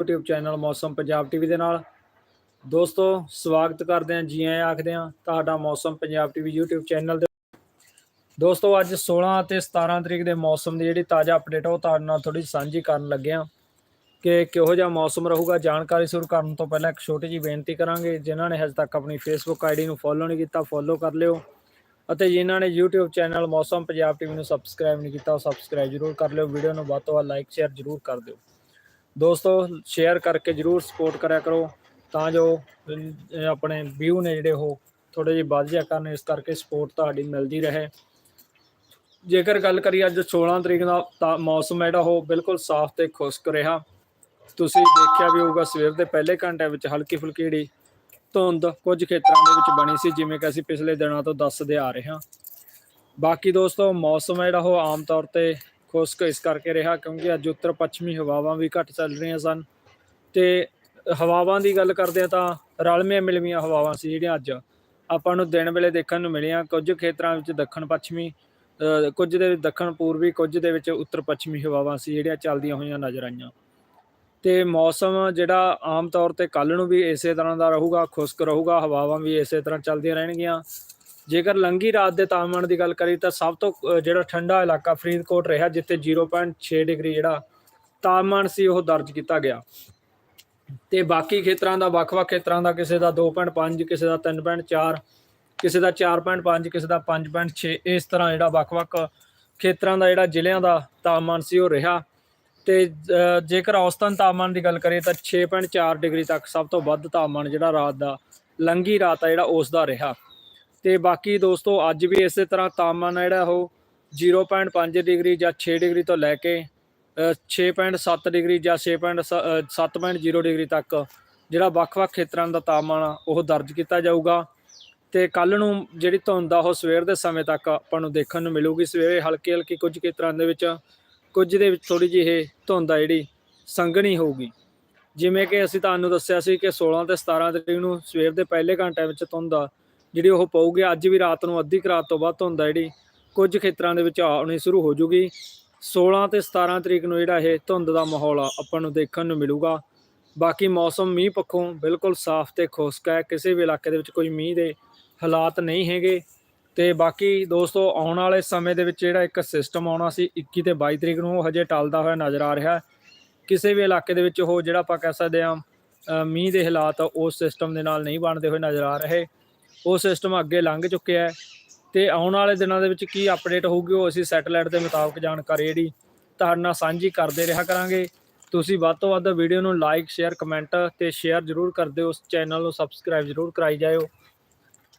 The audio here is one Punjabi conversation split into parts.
YouTube ਚੈਨਲ ਮੌਸਮ ਪੰਜਾਬ ਟੀਵੀ ਦੇ ਨਾਲ। ਦੋਸਤੋ, ਸਵਾਗਤ ਕਰਦੇ ਹਾਂ ਜੀ ਆਇਆਂ ਆਖਦੇ ਹਾਂ, ਤੁਹਾਡਾ ਮੌਸਮ ਪੰਜਾਬ ਟੀਵੀ YouTube ਚੈਨਲ ਦੇ। ਦੋਸਤੋ, ਅੱਜ 16 ਅਤੇ 17 ਤਰੀਕ ਦੇ ਮੌਸਮ ਦੀ ਜਿਹੜੀ ਤਾਜ਼ਾ ਅਪਡੇਟ ਆ, ਉਹ ਤੁਹਾਡੇ ਨਾਲ ਥੋੜੀ ਸਾਂਝੀ ਕਰਨ ਲੱਗੇ ਹਾਂ। ਕਿ ਕਿਹੋ ਜਿਹਾ ਮੌਸਮ ਰਹੂਗਾ, ਜਾਣਕਾਰੀ ਸ਼ੁਰੂ ਕਰਨ ਤੋਂ ਪਹਿਲਾਂ ਇੱਕ ਛੋਟੀ ਜਿਹੀ ਬੇਨਤੀ ਕਰਾਂਗੇ, ਜਿਨ੍ਹਾਂ ਨੇ ਹਜੇ ਤੱਕ ਆਪਣੀ Facebook ਆਈਡੀ ਨੂੰ ਫੋਲੋ ਨਹੀਂ ਕੀਤਾ ਫੋਲੋ ਕਰ ਲਿਓ। ਅਤੇ ਜਿਨ੍ਹਾਂ ਨੇ YouTube ਚੈਨਲ ਮੌਸਮ ਪੰਜਾਬ ਟੀਵੀ ਨੂੰ ਸਬਸਕ੍ਰਾਈਬ ਨਹੀਂ ਕੀਤਾ, ਉਹ ਸਬਸਕ੍ਰਾਈਬ ਜ਼ਰੂਰ ਕਰ ਲਿਓ। ਵੀਡੀਓ ਨੂੰ ਵੱਧ ਤੋਂ ਵੱਧ ਲਾਈਕ ਸ਼ੇਅਰ ਜ਼ਰੂਰ ਕਰ ਦਿਓ। ਦੋਸਤੋ ਸ਼ੇਅਰ ਕਰਕੇ ਜ਼ਰੂਰ ਸਪੋਰਟ ਕਰਿਆ ਕਰੋ, ਤਾਂ ਜੋ ਆਪਣੇ ਵਿਊ ਨੇ ਜਿਹੜੇ ਉਹ ਥੋੜੇ ਜਿਹੇ ਵੱਧ ਜਾ ਕਰਨ, ਇਸ ਕਰਕੇ ਸਪੋਰਟ ਤੁਹਾਡੀ ਮਿਲਦੀ ਰਹੇ। ਜੇਕਰ ਗੱਲ ਕਰੀਏ ਅੱਜ 16 ਤਰੀਕ ਦਾ ਤਾਂ, ਮੌਸਮ ਜਿਹੜਾ ਉਹ ਬਿਲਕੁਲ ਸਾਫ਼ ਤੇ ਖੁਸ਼ਕ ਰਿਹਾ। ਤੁਸੀਂ ਦੇਖਿਆ ਵੀ ਹੋਊਗਾ, ਸਵੇਰ ਦੇ ਪਹਿਲੇ ਘੰਟੇ ਵਿੱਚ ਹਲਕੀ ਫੁਲਕੀ ਜਿਹੜੀ ਧੁੰਦ ਕੁਝ ਖੇਤਰਾਂ ਦੇ ਵਿੱਚ ਬਣੀ ਸੀ, ਜਿਵੇਂ ਕਿ ਅਸੀਂ ਪਿਛਲੇ ਦਿਨਾਂ ਤੋਂ ਦੱਸਦੇ ਆ ਰਹੇ ਹਾਂ। ਬਾਕੀ ਦੋਸਤੋ, ਮੌਸਮ ਜਿਹੜਾ ਉਹ ਆਮ ਤੌਰ ਤੇ ਖੁਸ਼ਕ ਇਸ ਕਰਕੇ ਰਿਹਾ ਕਿਉਂਕਿ ਅੱਜ ਉੱਤਰ ਪੱਛਮੀ ਹਵਾਵਾਂ ਵੀ ਘੱਟ ਚੱਲ ਰਹੀਆਂ ਸਨ। ਤੇ ਹਵਾਵਾਂ ਦੀ ਗੱਲ ਕਰਦੇ ਆ ਤਾਂ ਰਲਮੀਆਂ ਮਿਲਵੀਆਂ ਹਵਾਵਾਂ ਸੀ ਜਿਹੜੀਆਂ ਅੱਜ ਆਪਾਂ ਨੂੰ ਦਿਨ ਵੇਲੇ ਦੇਖਣ ਨੂੰ ਮਿਲੀਆਂ। ਕੁਝ ਖੇਤਰਾਂ ਵਿੱਚ ਦੱਖਣ ਪੱਛਮੀ ਕੁਝ ਦੇ ਵਿੱਚ ਦੱਖਣ ਪੂਰਬੀ, ਕੁਝ ਦੇ ਵਿੱਚ ਉੱਤਰ ਪੱਛਮੀ ਹਵਾਵਾਂ ਸੀ ਜਿਹੜੀਆਂ ਚੱਲਦੀਆਂ ਹੋਈਆਂ ਨਜ਼ਰ ਆਈਆਂ। ਤੇ ਮੌਸਮ ਜਿਹੜਾ ਆਮ ਤੌਰ ਤੇ ਕੱਲ ਨੂੰ ਵੀ ਇਸੇ ਤਰ੍ਹਾਂ ਦਾ ਰਹੂਗਾ, ਖੁਸ਼ਕ ਰਹੂਗਾ, ਹਵਾਵਾਂ ਵੀ ਇਸੇ ਤਰ੍ਹਾਂ ਚੱਲਦੀਆਂ ਰਹਿਣਗੀਆਂ। ਜੇਕਰ ਲੰਗੀ ਰਾਤ ਦੇ ਤਾਪਮਾਨ ਦੀ ਗੱਲ ਕਰੀ ਤਾਂ ਸਭ ਤੋਂ ਜਿਹੜਾ ਠੰਡਾ ਇਲਾਕਾ ਫਰੀਦਕੋਟ ਰਿਹਾ, ਜਿੱਥੇ 0.6 ਡਿਗਰੀ ਜਿਹੜਾ ਤਾਪਮਾਨ ਸੀ, ਉਹ ਦਰਜ ਕੀਤਾ ਗਿਆ। ਤੇ ਬਾਕੀ ਖੇਤਰਾਂ ਦਾ, ਵੱਖ-ਵੱਖ ਖੇਤਰਾਂ ਦਾ ਕਿਸੇ ਦਾ 2.5 ਕਿਸੇ ਦਾ 3.4 ਕਿਸੇ ਦਾ 4.5 ਕਿਸੇ ਦਾ 5.6 ਇਸ ਤਰ੍ਹਾਂ ਜਿਹੜਾ ਵੱਖ-ਵੱਖ ਖੇਤਰਾਂ ਦਾ ਜਿਹੜਾ ਜ਼ਿਲ੍ਹਿਆਂ ਦਾ ਤਾਪਮਾਨ ਸੀ, ਉਹ ਰਿਹਾ। ਤੇ ਜੇਕਰ ਔਸਤਨ ਤਾਪਮਾਨ ਦੀ ਗੱਲ ਕਰੀਏ ਤਾਂ 6.4 ਡਿਗਰੀ ਤੱਕ ਸਭ ਤੋਂ ਵੱਧ ਤਾਪਮਾਨ ਜਿਹੜਾ ਰਾਤ ਦਾ ਲੰਗੀ ਰਾਤ ਆ ਜਿਹੜਾ ਉਸ ਦਾ ਰਿਹਾ। ਤੇ ਬਾਕੀ ਦੋਸਤੋ ਅੱਜ ਵੀ ਇਸੇ ਤਰ੍ਹਾਂ ਤਾਪਮਾਨ ਜਿਹੜਾ ਉਹ 0.5 ਡਿਗਰੀ ਜਾਂ 6 ਡਿਗਰੀ ਤੋਂ ਲੈ ਕੇ ਅ, 6.7 ਡਿਗਰੀ ਜਾਂ 6.7.0 ਡਿਗਰੀ ਤੱਕ ਜਿਹੜਾ ਵੱਖ-ਵੱਖ ਖੇਤਰਾਂ ਦਾ ਤਾਪਮਾਨ ਆ ਉਹ ਦਰਜ ਕੀਤਾ ਜਾਊਗਾ। ਤੇ ਕੱਲ ਨੂੰ ਜਿਹੜੀ ਧੁੰਦ ਆ ਉਹ ਸਵੇਰ ਦੇ ਸਮੇਂ ਤੱਕ ਆਪਾਂ ਨੂੰ ਦੇਖਣ ਨੂੰ ਮਿਲੂਗੀ। ਸਵੇਰੇ ਹਲਕੀ ਹਲਕੀ ਕੁਝ ਖੇਤਰਾਂ ਦੇ ਵਿੱਚ ਕੁਝ ਦੇ ਵਿੱਚ ਥੋੜੀ ਜਿਹੀ ਇਹ ਧੁੰਦ ਆ ਜਿਹੜੀ ਸੰਘਣੀ ਹੋਊਗੀ। ਜਿਵੇਂ ਕਿ ਅਸੀਂ ਤੁਹਾਨੂੰ ਦੱਸਿਆ ਸੀ ਕਿ 16 ਤੇ 17 ਤਰੀਕ ਨੂੰ ਸਵੇਰ ਦੇ ਪਹਿਲੇ ਘੰਟਿਆਂ ਵਿੱਚ ਧੁੰਦ ਆ ਜਿਹੜੀ ਉਹ ਪਊਗੀ, ਅੱਜ ਵੀ ਰਾਤ ਨੂੰ ਅੱਧੀ ਕੁ ਰਾਤ ਤੋਂ ਬਾਅਦ ਧੁੰਦ ਆ ਜਿਹੜੀ, ਕੁਝ ਖੇਤਰਾਂ ਦੇ ਵਿੱਚ ਆਉਣੀ ਸ਼ੁਰੂ ਹੋ ਜੂਗੀ। 16 ਤੇ 17 ਤਰੀਕ ਨੂੰ ਜਿਹੜਾ ਇਹ ਧੁੰਦ ਦਾ ਮਾਹੌਲ ਆ, ਆਪਾਂ ਨੂੰ ਦੇਖਣ ਨੂੰ ਮਿਲੂਗਾ। ਬਾਕੀ ਮੌਸਮ ਮੀਂਹ ਪੱਖੋਂ ਬਿਲਕੁਲ ਸਾਫ਼ ਤੇ ਖੁਸ਼ਕ ਹੈ, ਕਿਸੇ ਵੀ ਇਲਾਕੇ ਦੇ ਵਿੱਚ ਕੋਈ ਮੀਂਹ ਦੇ ਹਾਲਾਤ ਨਹੀਂ ਹੈਗੇ। ਤੇ ਬਾਕੀ ਦੋਸਤੋ, ਆਉਣ ਵਾਲੇ ਸਮੇਂ ਦੇ ਵਿੱਚ ਜਿਹੜਾ ਇੱਕ ਸਿਸਟਮ ਆਉਣਾ ਸੀ 21 ਤੇ 22 ਤਰੀਕ ਨੂੰ ਉਹ ਹਜੇ ਟਲਦਾ ਹੋਇਆ ਨਜ਼ਰ ਆ ਰਿਹਾ। ਕਿਸੇ ਵੀ ਇਲਾਕੇ ਦੇ ਵਿੱਚ ਉਹ ਜਿਹੜਾ ਆਪਾਂ ਕਹਿ ਸਕਦੇ ਹਾਂ ਮੀਂਹ ਦੇ ਹਾਲਾਤ ਉਸ ਸਿਸਟਮ ਦੇ ਨਾਲ ਨਹੀਂ ਬਣਦੇ ਹੋਏ ਨਜ਼ਰ ਆ ਰਹੇ। ਉਹ ਸਿਸਟਮ ਅੱਗੇ ਲੰਘ ਚੁੱਕਿਆ ਹੈ ਤੇ ਆਉਣ ਵਾਲੇ ਦਿਨਾਂ ਦੇ ਵਿੱਚ ਕੀ ਅਪਡੇਟ ਹੋਊਗੀ ਉਹ ਅਸੀਂ ਸੈਟੇਲਾਈਟ ਦੇ ਮੁਤਾਬਕ ਜਾਣਕਾਰੀ ਜਿਹੜੀ ਤੁਹਾਡੇ ਨਾਲ ਸਾਂਝੀ ਕਰਦੇ ਰਿਹਾ ਕਰਾਂਗੇ। ਤੁਸੀਂ ਵੱਧ ਤੋਂ ਵੱਧ ਵੀਡੀਓ ਨੂੰ ਲਾਈਕ ਸ਼ੇਅਰ ਕਮੈਂਟ ਤੇ ਸ਼ੇਅਰ ਜ਼ਰੂਰ ਕਰ ਦਿਓ। ਉਸ ਚੈਨਲ ਨੂੰ ਸਬਸਕ੍ਰਾਈਬ ਜ਼ਰੂਰ ਕਰਾਈ ਜਾਇਓ।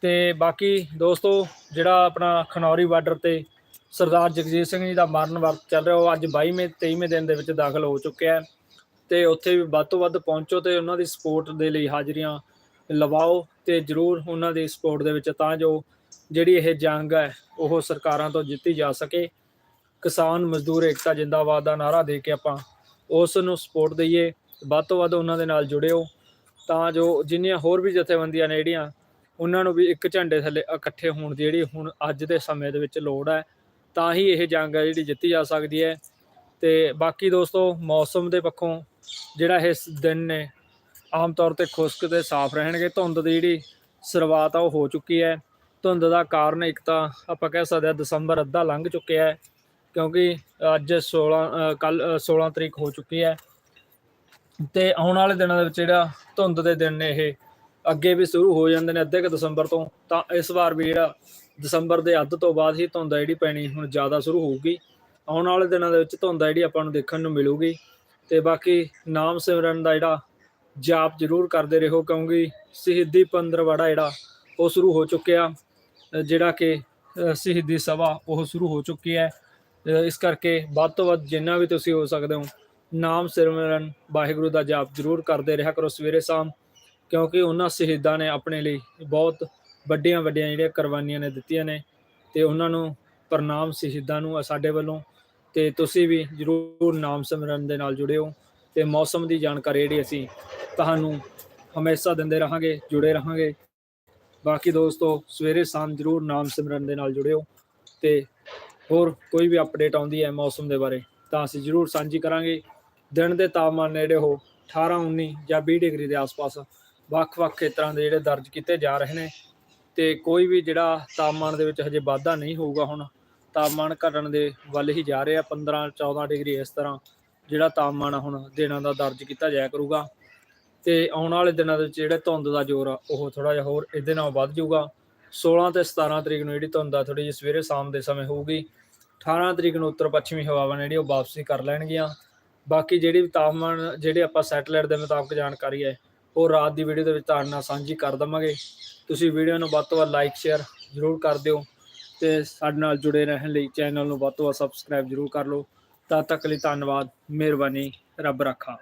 ਤੇ ਬਾਕੀ ਦੋਸਤੋ, ਜਿਹੜਾ ਆਪਣਾ ਖਨੌਰੀ ਬਾਰਡਰ ਤੇ ਸਰਦਾਰ ਜਗਜੀਤ ਸਿੰਘ ਜੀ ਦਾ ਮਰਨ ਵਰਤ ਚੱਲ ਰਿਹਾ, ਉਹ ਅੱਜ 22ਵੇਂ 23ਵੇਂ ਦਿਨ ਦੇ ਵਿੱਚ ਦਾਖਲ ਹੋ ਚੁੱਕਿਆ ਹੈ। ਤੇ ਉੱਥੇ ਵੀ ਵੱਧ ਤੋਂ ਵੱਧ ਪਹੁੰਚੋ ਤੇ ਉਹਨਾਂ ਦੀ ਸਪੋਰਟ ਦੇ ਲਈ ਹਾਜ਼ਰੀਆਂ ਲਵਾਓ ਤੇ ਜਰੂਰ ਉਹਨਾਂ ਦੀ ਸਪੋਰਟ ਦੇ ਵਿੱਚ ਤਾਂ ਜੋ ਜਿਹੜੀ ਇਹ ਜੰਗ ਹੈ, ਉਹ ਸਰਕਾਰਾਂ ਤੋਂ ਜਿੱਤੀ ਜਾ ਸਕੇ। ਕਿਸਾਨ ਮਜ਼ਦੂਰ ਏਕਤਾ ਜਿੰਦਾਬਾਦ ਦਾ ਨਾਰਾ ਦੇ ਕੇ ਆਪਾਂ ਉਸ ਨੂੰ ਸਪੋਰਟ ਦਈਏ, ਵੱਧ ਤੋਂ ਵੱਧ ਉਹਨਾਂ ਦੇ ਨਾਲ ਜੁੜਿਓ, ਤਾਂ ਜੋ ਜਿੰਨੀਆਂ ਹੋਰ ਵੀ ਜਥੇਬੰਦੀਆਂ ਨੇ ਜਿਹੜੀਆਂ, ਉਹਨਾਂ ਨੂੰ ਵੀ ਇੱਕ ਝੰਡੇ ਥੱਲੇ ਇਕੱਠੇ ਹੋਣ ਦੀ ਜਿਹੜੀ ਹੁਣ ਅੱਜ ਦੇ ਸਮੇਂ ਦੇ ਵਿੱਚ ਲੋੜ ਹੈ, ਤਾਂ ਹੀ ਇਹ ਜੰਗ ਹੈ ਜਿਹੜੀ ਜਿੱਤੀ ਜਾ ਸਕਦੀ ਹੈ। ਤੇ ਬਾਕੀ ਦੋਸਤੋ, ਮੌਸਮ ਦੇ ਪੱਖੋਂ ਜਿਹੜਾ ਇਹ ਦਿਨ ਨੇ ਆਮ ਤੌਰ ਤੇ ਖੁਸ਼ਕ ਤੇ ਸਾਫ਼ ਰਹਿਣਗੇ। ਧੁੰਦ ਦੀ ਜਿਹੜੀ ਸ਼ੁਰੂਆਤ ਆ, ਉਹ ਹੋ ਚੁੱਕੀ ਹੈ। ਧੁੰਦ ਦਾ ਕਾਰਨ ਇੱਕ ਤਾਂ ਆਪਾਂ ਕਹਿ ਸਕਦੇ ਹਾਂ ਦਸੰਬਰ ਅੱਧਾ ਲੰਘ ਚੁੱਕਿਆ ਹੈ, ਕਿਉਂਕਿ ਅੱਜ 16 ਕੱਲ 16 ਤਰੀਕ ਹੋ ਚੁੱਕੀ ਹੈ। ਤੇ ਆਉਣ ਵਾਲੇ ਦਿਨਾਂ ਦੇ ਵਿੱਚ ਜਿਹੜਾ ਧੁੰਦ ਦੇ ਦਿਨ ਨੇ, ਇਹ ਅੱਗੇ ਵੀ ਸ਼ੁਰੂ ਹੋ ਜਾਂਦੇ ਨੇ ਅੱਧੇ ਕੁ ਦਸੰਬਰ ਤੋਂ, ਤਾਂ ਇਸ ਵਾਰ ਵੀ ਜਿਹੜਾ ਦਸੰਬਰ ਦੇ ਅੱਧ ਤੋਂ ਬਾਅਦ ਹੀ ਧੁੰਦ ਆ ਜਿਹੜੀ ਪੈਣੀ ਹੁਣ ਜ਼ਿਆਦਾ ਸ਼ੁਰੂ ਹੋਊਗੀ। ਆਉਣ ਵਾਲੇ ਦਿਨਾਂ ਦੇ ਵਿੱਚ ਧੁੰਦ ਆ ਜਿਹੜੀ ਆਪਾਂ ਨੂੰ ਦੇਖਣ ਨੂੰ ਮਿਲੂਗੀ। ਤੇ ਬਾਕੀ ਨਾਮ ਸਿਮਰਨ ਦਾ ਜਿਹੜਾ ਜਾਪ ਜ਼ਰੂਰ ਕਰਦੇ ਰਹੋ ਕਿਉਂਕਿ ਸ਼ਹੀਦੀ ਪੰਦਰਵਾੜਾ ਜਿਹੜਾ, ਉਹ ਸ਼ੁਰੂ ਹੋ ਚੁੱਕਿਆ। ਜਿਹੜਾ ਕਿ ਸ਼ਹੀਦੀ ਸਭਾ, ਉਹ ਸ਼ੁਰੂ ਹੋ ਚੁੱਕੀ ਹੈ। ਇਸ ਕਰਕੇ ਵੱਧ ਤੋਂ ਵੱਧ ਜਿੰਨਾ ਵੀ ਤੁਸੀਂ ਹੋ ਸਕਦੇ ਹੋ, ਨਾਮ ਸਿਮਰਨ, ਵਾਹਿਗੁਰੂ ਦਾ ਜਾਪ ਜ਼ਰੂਰ ਕਰਦੇ ਰਿਹਾ ਕਰੋ ਸਵੇਰੇ ਸ਼ਾਮ। ਕਿਉਂਕਿ ਉਹਨਾਂ ਸ਼ਹੀਦਾਂ ਨੇ ਆਪਣੇ ਲਈ ਬਹੁਤ ਵੱਡੀਆਂ ਵੱਡੀਆਂ ਜਿਹੜੀਆਂ ਕੁਰਬਾਨੀਆਂ ਨੇ ਦਿੱਤੀਆਂ ਨੇ ਤੇ ਉਹਨਾਂ ਨੂੰ ਪ੍ਰਣਾਮ ਸ਼ਹੀਦਾਂ ਨੂੰ ਸਾਡੇ ਵੱਲੋਂ। ਤੇ ਤੁਸੀਂ ਵੀ ਜਰੂਰ ਨਾਮ ਸਿਮਰਨ ਦੇ ਨਾਲ ਜੁੜਿਓ ਤੇ ਮੌਸਮ ਦੀ ਜਾਣਕਾਰੀ ਜਿਹੜੀ ਅਸੀਂ ਤੁਹਾਨੂੰ ਹਮੇਸ਼ਾ ਦਿੰਦੇ ਰਹਾਂਗੇ, ਜੁੜੇ ਰਹਾਂਗੇ। ਬਾਕੀ ਦੋਸਤੋ, ਸਵੇਰੇ ਸ਼ਾਮ ਜਰੂਰ ਨਾਮ ਸਿਮਰਨ ਦੇ ਨਾਲ ਜੁੜਿਓ ਤੇ ਹੋਰ ਕੋਈ ਵੀ ਅਪਡੇਟ ਆਉਂਦੀ ਹੈ ਮੌਸਮ ਦੇ ਬਾਰੇ, ਤਾਂ ਅਸੀਂ ਜਰੂਰ ਸਾਂਝੀ ਕਰਾਂਗੇ। ਦਿਨ ਦੇ ਤਾਪਮਾਨ ਨੇ ਜਿਹੜੇ ਉਹ 18 19 ਜਾਂ 20 ਡਿਗਰੀ ਦੇ ਆਸ-ਪਾਸ ਵੱਖ-ਵੱਖ ਖੇਤਰਾਂ ਦੇ ਜਿਹੜੇ ਦਰਜ ਕੀਤੇ ਜਾ ਰਹੇ ਨੇ ਤੇ ਕੋਈ ਵੀ ਜਿਹੜਾ ਤਾਪਮਾਨ ਦੇ ਵਿੱਚ ਹਜੇ ਵਾਧਾ ਨਹੀਂ ਹੋਊਗਾ ਹੁਣ, ਤਾਪਮਾਨ ਘਟਣ ਦੇ ਵੱਲ ਹੀ ਜਾ ਰਿਹਾ। 15 14 ਡਿਗਰੀ ਇਸ ਤਰ੍ਹਾਂ ਜਿਹੜਾ ਤਾਪਮਾਨ ਆ ਹੁਣ ਦਿਨਾਂ ਦਾ ਦਰਜ ਕੀਤਾ ਜਾਇਆ ਕਰੂਗਾ। ਤੇ ਆਉਣ ਵਾਲੇ ਦਿਨਾਂ ਦੇ ਵਿੱਚ ਜਿਹੜਾ ਧੁੰਦ ਦਾ ਜ਼ੋਰ ਆ, ਉਹ ਥੋੜਾ ਜਿਹਾ ਹੋਰ ਇਹਦੇ ਨਾਲ ਵੱਧ ਜਾਊਗਾ। 16 ਤੇ 17 ਤਰੀਕ ਨੂੰ ਜਿਹੜੀ ਧੁੰਦ ਆ ਥੋੜੀ ਜਿਹੀ ਸਵੇਰੇ ਸ਼ਾਮ ਦੇ ਸਮੇਂ ਹੋਊਗੀ। 18 ਤਰੀਕ ਨੂੰ ਉੱਤਰ ਪੱਛਮੀ ਹਵਾਵਾਂ ਨੇ ਜਿਹੜੀ ਉਹ ਵਾਪਸੀ ਕਰ ਲੈਣਗੀਆਂ। ਬਾਕੀ ਜਿਹੜੀ ਵੀ ਤਾਪਮਾਨ, ਜਿਹੜੇ ਆਪਾਂ ਸੈਟੇਲਾਈਟ ਦੇ ਮੁਤਾਬਕ ਜਾਣਕਾਰੀ ਹੈ, ਉਹ ਰਾਤ ਦੀ ਵੀਡੀਓ ਦੇ ਵਿੱਚ ਤੁਹਾਡੇ ਨਾਲ ਸਾਂਝੀ ਕਰ ਦਵਾਂਗੇ। ਤੁਸੀਂ ਵੀਡੀਓ ਨੂੰ ਵੱਧ ਤੋਂ ਵੱਧ ਲਾਈਕ, ਸ਼ੇਅਰ ਜ਼ਰੂਰ ਕਰ ਦਿਓ ਤੇ ਸਾਡੇ ਨਾਲ ਜੁੜੇ ਰਹਿਣ ਲਈ ਚੈਨਲ ਨੂੰ ਵੱਧ ਤੋਂ ਵੱਧ ਸਬਸਕ੍ਰਾਈਬ ਜ਼ਰੂਰ ਕਰ ਲਓ। ਤਦ ਤੱਕ ਲਈ ਧੰਨਵਾਦ, ਮਿਹਰਬਾਨੀ, ਰੱਬ ਰੱਖਾ।